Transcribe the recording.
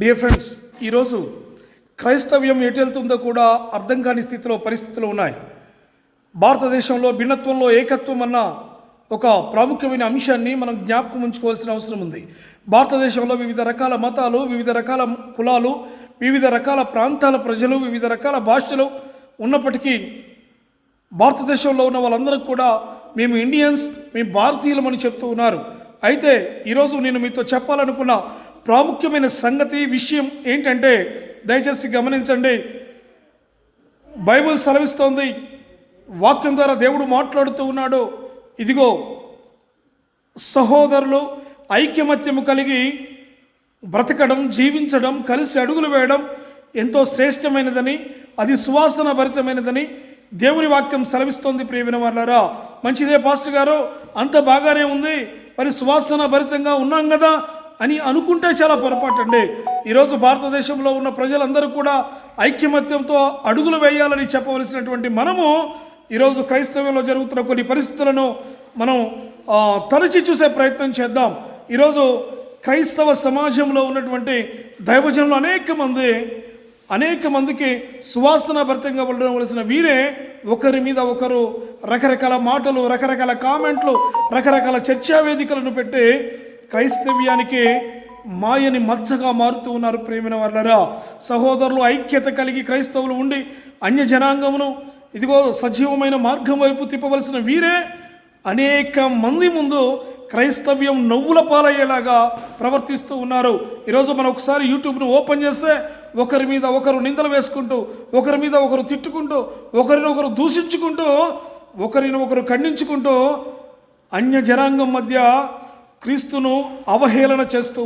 Dear friends ఈరోజు క్రైస్తవ్యం ఎటెళ్తుందో కూడా అర్థం కాని స్థితిలో పరిస్థితులు ఉన్నాయి. భారతదేశంలో భిన్నత్వంలో ఏకత్వం అన్న ఒక ప్రాముఖ్యమైన అంశాన్ని మనం జ్ఞాపకం ఉంచుకోవాల్సిన అవసరం ఉంది. భారతదేశంలో వివిధ రకాల మతాలు వివిధ రకాల కులాలు వివిధ రకాల ప్రాంతాల ప్రజలు వివిధ రకాల భాషలు ఉన్నప్పటికీ భారతదేశంలో ఉన్న వాళ్ళందరూ కూడా మేము ఇండియన్స్ మేము భారతీయులమని చెప్తూ ఉన్నారు. అయితే ఈరోజు నేను మీతో చెప్పాలనుకున్న ప్రాముఖ్యమైన సంగతి విషయం ఏంటంటే దయచేసి గమనించండి. బైబిల్ సెలవిస్తోంది. వాక్యం ద్వారా దేవుడు మాట్లాడుతూ ఉన్నాడు. ఇదిగో సహోదరులు ఐక్యమత్యము కలిగి బ్రతకడం జీవించడం కలిసి అడుగులు వేయడం ఎంతో శ్రేష్టమైనదని అది సువాసన భరితమైనదని దేవుని వాక్యం సెలవిస్తోంది ప్రియమైన వాళ్ళారా మంచిదే పాస్టర్ గారు? అంత బాగానే ఉంది. మరి సువాసన భరితంగా ఉన్నాం కదా. అని అనుకుంటే చాలా పొరపాటు అండి ఈరోజు భారతదేశంలో ఉన్న ప్రజలందరూ కూడా ఐక్యమత్యంతో అడుగులు వేయాలని చెప్పవలసినటువంటి మనము ఈరోజు క్రైస్తవ్యంలో జరుగుతున్న కొన్ని పరిస్థితులను మనం తరచి చూసే ప్రయత్నం చేద్దాం. ఈరోజు క్రైస్తవ సమాజంలో ఉన్నటువంటి దైవజనులు అనేక మంది అనేక మందికి సువాసన భరితంగా ఉండవలసిన వీరే ఒకరి మీద ఒకరు రకరకాల మాటలు రకరకాల కామెంట్లు రకరకాల చర్చా వేదికలను పెట్టి క్రైస్తవ్యానికి మాయని మచ్చగా మారుతూ ఉన్నారు ప్రేమిన వాళ్ళరా సహోదరులు ఐక్యత కలిగి క్రైస్తవులు ఉండి అన్య జనాంగమును ఇదిగో సజీవమైన మార్గం వైపు తిప్పవలసిన వీరే అనేక మంది ముందు క్రైస్తవ్యం నవ్వుల పాలయ్యేలాగా ప్రవర్తిస్తూ ఉన్నారు. ఈరోజు మనం ఒకసారి యూట్యూబ్ను ఓపెన్ చేస్తే ఒకరి మీద ఒకరు నిందలు వేసుకుంటూ ఒకరి మీద ఒకరు తిట్టుకుంటూ ఒకరినొకరు దూషించుకుంటూ ఒకరిని ఒకరు ఖండించుకుంటూ అన్య జనాంగం మధ్య క్రీస్తును అవహేళన చేస్తూ